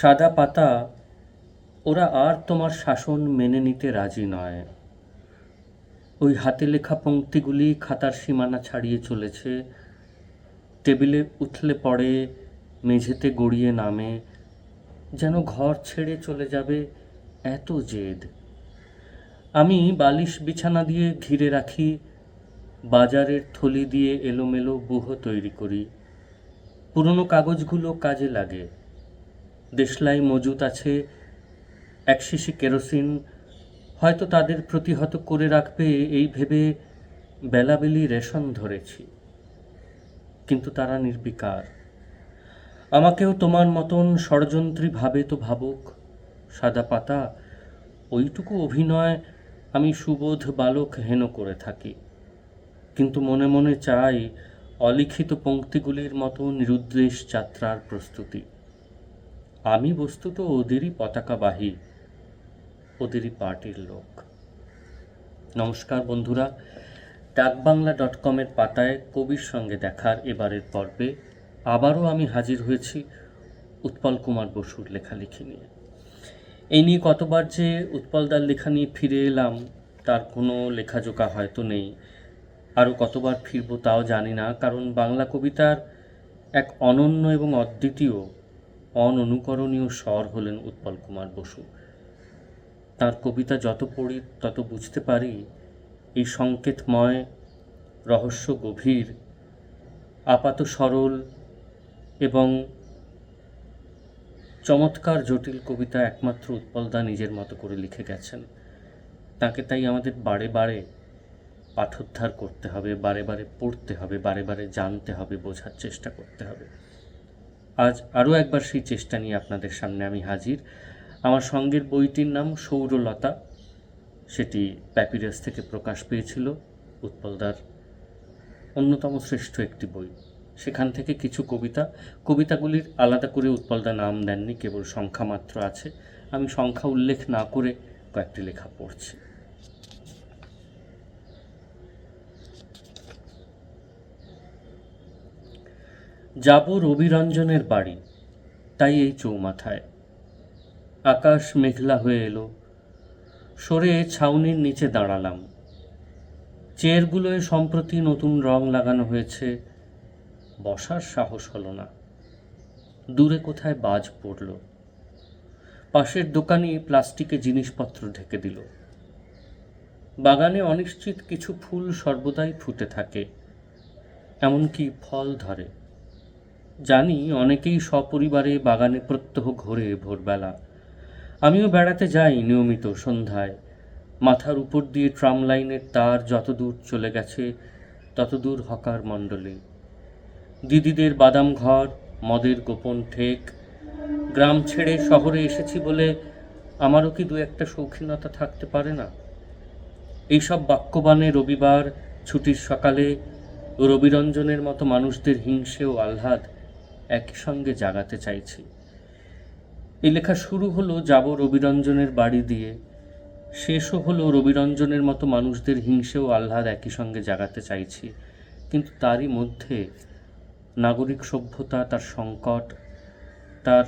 সাদা পাতা, ওরা আর তোমার শাসন মেনে নিতে রাজি নয়। ওই হাতে লেখা পংক্তিগুলি খাতার সীমানা ছাড়িয়ে চলেছে। টেবিলে উথলে পড়ে, মেঝেতে গড়িয়ে নামে, যেন ঘর ছেড়ে চলে যাবে এত জেদ। আমি বালিশ বিছানা দিয়ে ঘিরে রাখি, বাজারের থলি দিয়ে এলোমেলো বুহ তৈরি করি। পুরনো কাগজগুলো কাজে লাগে। দেশলাই মজুত আছে, এক শিশি কেরোসিন। হয়তো তাদের প্রতিহত করে রাখবে, এই ভেবে বেলাবেলি রেশন ধরেছি। কিন্তু তারা নির্বিকার। আমাকেও তোমার মতন ষড়যন্ত্রী ভাবে তো ভাবুক। সাদা পাতা, ওইটুকু অভিনয় আমি সুবোধ বালক হেন করে থাকি। কিন্তু মনে মনে চাই, অলিখিত পঙ্ক্তিগুলির মতো নিরুদ্দেশ যাত্রার প্রস্তুতি। আমি বস্তুত ওদেরই পতাকাবাহী, ওদেরই পার্টির লোক। নমস্কার বন্ধুরা, ডাকবাংলা ডট কমের পাতায় কবির সঙ্গে দেখার এবারের পর্বে আবারও আমি হাজির হয়েছি উৎপল কুমার বসুর লেখালেখি নিয়ে। এই নিয়ে কতবার যে উৎপলদার লেখা নিয়ে ফিরে এলাম, তার কোনো লেখাজোকা হয়তো নেই। আরও কতবার ফিরবো তাও জানি না, কারণ বাংলা কবিতার এক অনন্য এবং অদ্বিতীয় অননুকরণীয় স্বর হলেন উৎপল কুমার বসু। তার কবিতা যত পড়ি, তত বুঝতে পারি, এই সংকেতময়, রহস্য গভীর, আপাত সরল এবং চমৎকার জটিল কবিতা একমাত্র উৎপলদা নিজের মতো করে লিখে গেছেন। তাকে তাই আমাদের বারে বারে পাঠোদ্ধার করতে হবে, বারে বারে পড়তে হবে, বারে বারে জানতে হবে, বোঝার চেষ্টা করতে হবে। আজ আরও একবার সেই চেষ্টা নিয়ে আপনাদের সামনে আমি হাজির। আমার সঙ্গের বইটির নাম সৌরলতা। সেটি প্যাপিরাস থেকে প্রকাশ পেয়েছিল উৎপলদার অন্যতম শ্রেষ্ঠ একটি বই। সেখান থেকে কিছু কবিতা, কবিতাগুলির আলাদা করে উৎপলদা নাম দেননি, কেবল সংখ্যা মাত্র আছে। আমি সংখ্যা উল্লেখ না করে কয়েকটি লেখা পড়ছি। যাব রবিরঞ্জনের বাড়ি। তাই এই চৌমাথায়। আকাশ মেঘলা হয়ে এলো। সরে ছাউনির নিচে দাঁড়ালাম। চেয়ারগুলোয় সম্প্রতি নতুন রং লাগানো হয়েছে। বসার সাহস হলো না। দূরে কোথায় বাজ পড়ল। পাশের দোকানে প্লাস্টিকে জিনিসপত্র ঢেকে দিল। বাগানে অনিশ্চিত কিছু ফুল সর্বদাই ফুটে থাকে। এমনকি ফল ধরে। জানি অনেকেই সপরিবারে বাগানে প্রত্যহ ঘোরে ভোরবেলা। আমিও বেড়াতে যাই নিয়মিত সন্ধ্যায়। মাথার উপর দিয়ে ট্রাম লাইনের তার যত দূর চলে গেছে, ততদূর হকার মণ্ডলে। দিদিদের বাদাম ঘর, মদের গোপন ঠেক, গ্রাম ছেড়ে শহরে এসেছি বলে আমারও কি দু একটা শৌখিনতা থাকতে পারে না? এইসব বাক্যবানে রবিবার, ছুটির সকালে রবিরঞ্জনের মতো মানুষদের হিংসে ও আহ্লাদ একই সঙ্গে জাগাতে চাইছি। এই লেখা শুরু হলো যাব রবিরঞ্জনের বাড়ি দিয়ে। শেষও হলো রবিরঞ্জনের মতো মানুষদের হিংসে ও আহ্লাদ একই সঙ্গে জাগাতে চাইছি। কিন্তু তারই মধ্যে নাগরিক সভ্যতা, তার সংকট, তার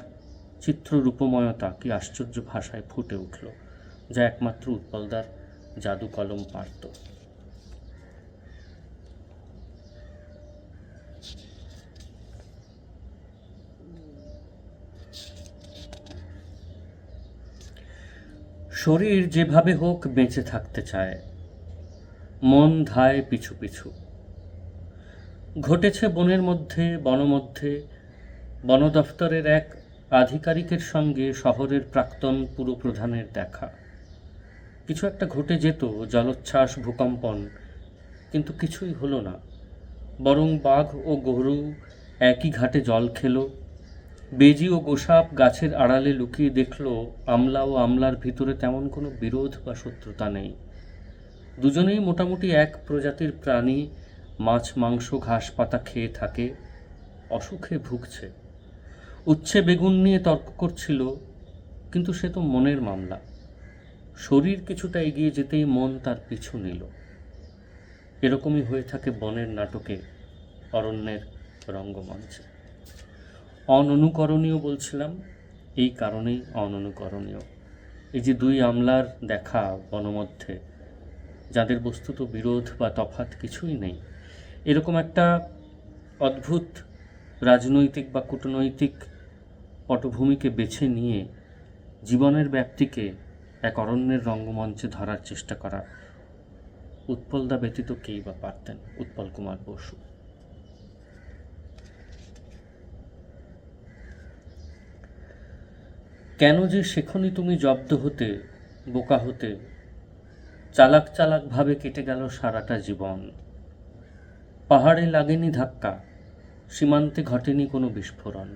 চিত্ররূপময়তা কি আশ্চর্য ভাষায় ফুটে উঠল, যা একমাত্র উৎপলদার জাদু কলম পারত শরীর যেভাবে হোক বেঁচে থাকতে চায়। মন ধায় পিছু পিছু। ঘটেছে বনের মধ্যে, বনমধ্যে। বন দফতরের এক আধিকারিকের সঙ্গে শহরের প্রাক্তন পুরপ্রধানের দেখা। কিছু একটা ঘটে যেত, জলোচ্ছ্বাস, ভূকম্পন, কিন্তু কিছুই হলো না। বরং বাঘ ও গরু একই ঘাটে জল খেলো। বেজি ও গোসাপ গাছের আড়ালে লুকিয়ে দেখল আমলা ও আমলার ভিতরে তেমন কোনো বিরোধ বা শত্রুতা নেই। দুজনেই মোটামুটি এক প্রজাতির প্রাণী, মাছ, মাংস, ঘাস, পাতা খেয়ে থাকে, অসুখে ভুগছে। উচ্ছে বেগুন নিয়ে তর্ক করছিল, কিন্তু সে তো মনের মামলা। শরীর কিছুটা এগিয়ে যেতেই মন তার পিছু নিল। এরকমই হয়ে থাকে বনের নাটকে, অরণ্যের রঙ্গমঞ্চে। অননুকরণীয় বলছিলাম, এই কারণেই অননুকরণীয়। এই যে দুই আমলার দেখা বনমধ্যে, যাদের বস্তুত বিরোধ বা তফাৎ কিছুই নেই, এরকম একটা অদ্ভুত রাজনৈতিক বা কূটনৈতিক পটভূমিকে বেছে নিয়ে জীবনের ব্যাপ্তিকে এক অরণ্যের রঙ্গমঞ্চে ধরার চেষ্টা করা। উৎপলদা ব্যতীত কেই বা পারতেন? উৎপল কুমার বসু। কেন যে সেখনই তুমি জব্দ হতে, বোকা হতে, চালাক চালাকভাবে কেটে গেল সারাটা জীবন। পাহাড়ে লাগেনি ধাক্কা, সীমান্তে ঘটেনি কোনো বিস্ফোরণ।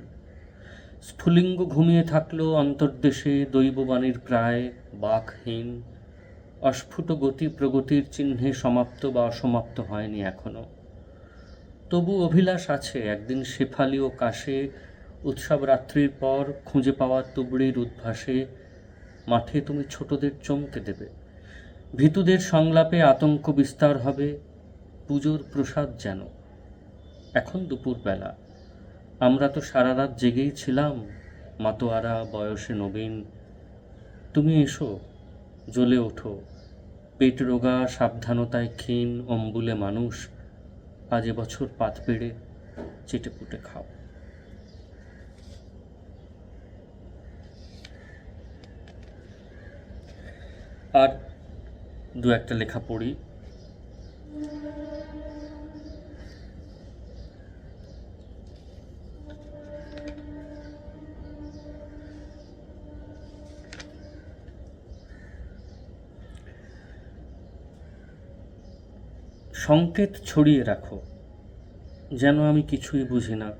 স্ফুলিঙ্গ ঘুমিয়ে থাকল অন্তর্দেশে দৈববাণীর প্রায় বাকহীন, অস্ফুট গতি প্রগতির চিহ্নে সমাপ্ত বা অসমাপ্ত হয়নি এখনও। তবু অভিলাষ আছে, একদিন শেফালি ও কাশে উৎসব রাত্রির পর খুঁজে পাওয়া তুবড়ির উদ্ভাসে মাঠে তুমি ছোটদের চমকে দেবে। ভীতুদের সংলাপে আতঙ্ক বিস্তার হবে, পুজোর প্রসাদ যেন। এখন দুপুরবেলা। আমরা তো সারা রাত জেগেই ছিলাম, মাতোয়ারা, বয়সে নবীন। তুমি এসো, জ্বলে ওঠো। পেট রোগা, সাবধানতায় ক্ষীণ, অম্বুলে মানুষ। আজ বছর পাত পেড়ে চেটে পুটে খাও। আর দু একটা লেখা পড়ি। সংকেত ছড়িয়ে রাখো, যেন আমি কিছুই বুঝি না।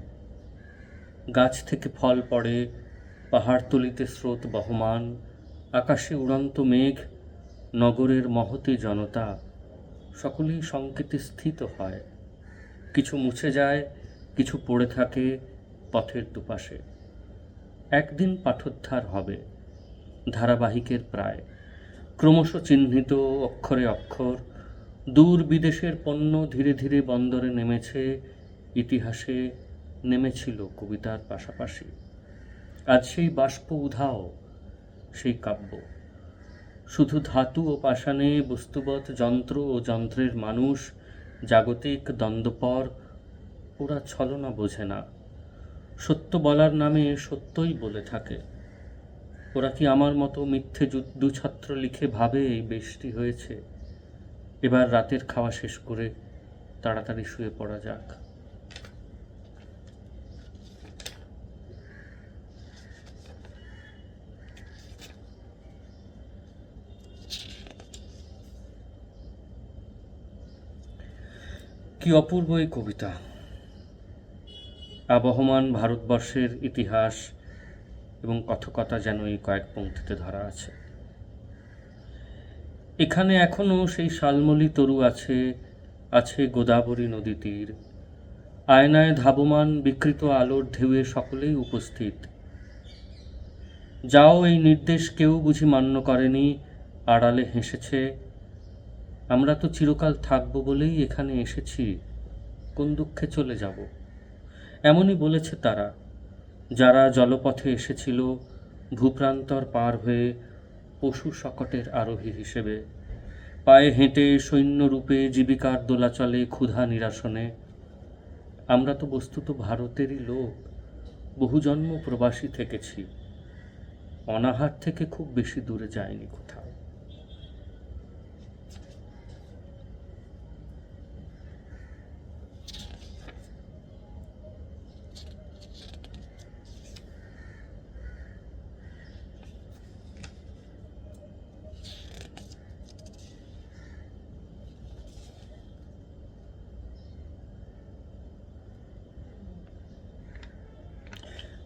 গাছ থেকে ফল পড়ে পাহাড়তলিতে স্রোত বহমান, আকাশে উড়ন্ত মেঘ নগরের মহতি জনতা সকলেই সংকেতে স্থিত হয়। কিছু মুছে যায়, কিছু পড়ে থাকে পথের দুপাশে। একদিন পাঠোদ্ধার হবে, ধারাবাহিকের প্রায়। ক্রমশ চিহ্নিত অক্ষরে অক্ষর, দূর বিদেশের পণ্য ধীরে ধীরে বন্দরে নেমেছে, ইতিহাসে নেমেছিল কবিতার পাশাপাশি। আজ সেই বাষ্প উধাও, সেই কাব্য। শুধু ধাতু ও পাষাণে বস্তুবৎ যন্ত্র ও যন্ত্রের মানুষ, জাগতিক দ্বন্দ্বপর ওরা ছলনা বোঝে না। সত্য বলার নামে সত্যই বলে থাকে। ওরা কি আমার মতো মিথ্যে দুছত্র লিখে ভাবে এই বেশটি হয়েছে? এবার রাতের খাওয়া শেষ করে তাড়াতাড়ি শুয়ে পড়া যাক। কি অপূর্ব এই কবিতা? আবহমান ভারতবর্ষের ইতিহাস এবং কথকতা যেন এই কয়েক পঙ্ক্তিতে ধরা আছে। এখানে এখনও সেই শালমলি তরু আছে আছে গোদাবরী নদী তীর। আয়নায় ধাবমান বিকৃত আলোর ঢেউয়ে সকলেই উপস্থিত। যাও এই নির্দেশ কেউ বুঝি মান্য করেনি, আড়ালে হেসেছে আমরা তো চিরকাল থাকব বলেই এখানে এসেছি, কোন দুঃখে চলে যাব? এমনই বলেছে তারা। যারা জলপথে এসেছিল, ভূপ্রান্তর পার হয়ে পশু শকটের আরোহী হিসেবে, পায়ে হেঁটে সৈন্যরূপে জীবিকার দোলাচলে ক্ষুধা নিরাসনে, আমরা তো বস্তুত ভারতেরই লোক বহু জন্ম প্রবাসী থেকেছি। অনাহার থেকে খুব বেশি দূরে যায়নি কোথাও।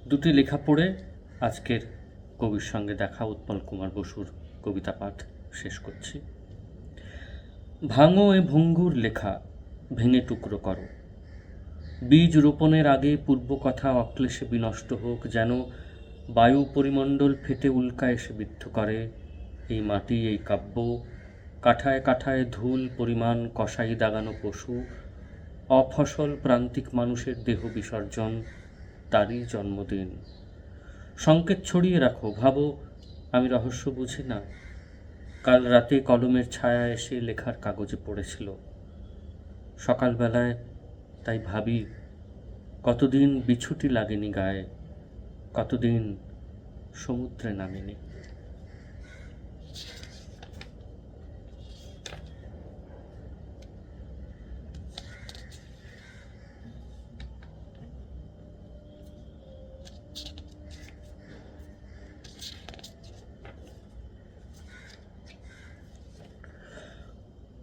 দুটি লেখা পড়ে আজকের কবির সঙ্গে দেখা উৎপল কুমার বসুর কবিতা পাঠ শেষ করছি। ভাঙো এ ভঙ্গুর লেখা, ভেঙে টুকরো করো। বীজ রোপণের আগে পূর্ব কথা অক্লেশে বিনষ্ট হোক, যেন বায়ু পরিমণ্ডল ফেটে উল্কা এসে বিদ্ধ করে। এই মাটি, এই কাব্য, কাঠায় কাঠায় ধুল পরিমাণ কষাই দাগানো পশু, অফসল প্রান্তিক মানুষের দেহ বিসর্জন তারই জন্মদিন। সংকেত ছড়িয়ে রাখো, ভাবো, আমি রহস্য বুঝি না। কাল রাতে কলমের ছায়া এসে লেখার কাগজে পড়েছিল। সকালবেলায় তাই ভাবি, কতদিন বিছুটি লাগেনি গায়ে, কতদিন সমুদ্রে নামিনি।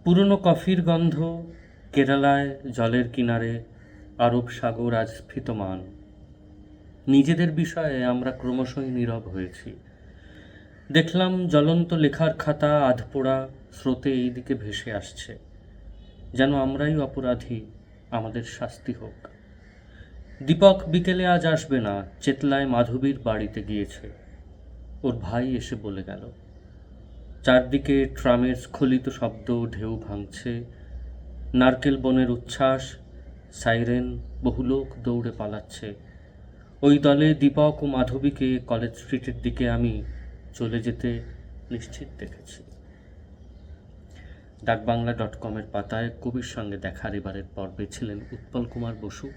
পুরনো কফির গন্ধ কেরালায় জলের কিনারে আরব সাগর আজ স্ফীতমান। নিজেদের বিষয়ে আমরা ক্রমশই নীরব হয়েছি। দেখলাম জ্বলন্ত লেখার খাতা আধপোড়া স্রোতে এই দিকে ভেসে আসছে। যেন আমরাই অপরাধী, আমাদের শাস্তি হোক। দীপক বিকেলে আজ আসবে না, চেতলায় মাধবীর বাড়িতে গিয়েছে। ওর ভাই এসে বলে গেল চারদিকে ট্রামের স্খলিত শব্দ, ঢেউ ভাঙছে। নারকেল বনের উচ্ছ্বাস, সাইরেন বহু লোক দৌড়ে পালাচ্ছে। ওই দলে দীপক ও মাধবীকে কলেজ স্ট্রিটের দিকে আমি চলে যেতে নিশ্চিত দেখেছি। ডাকবাংলা ডট কমের পাতায় কবির সঙ্গে দেখার এবারের পর্বে ছিলেন উৎপল কুমার বসু।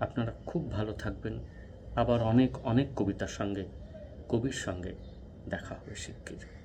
আপনারা খুব ভালো থাকবেন। আবার অনেক অনেক কবিতার সঙ্গে, কবির সঙ্গে দেখা হবে শিগগির।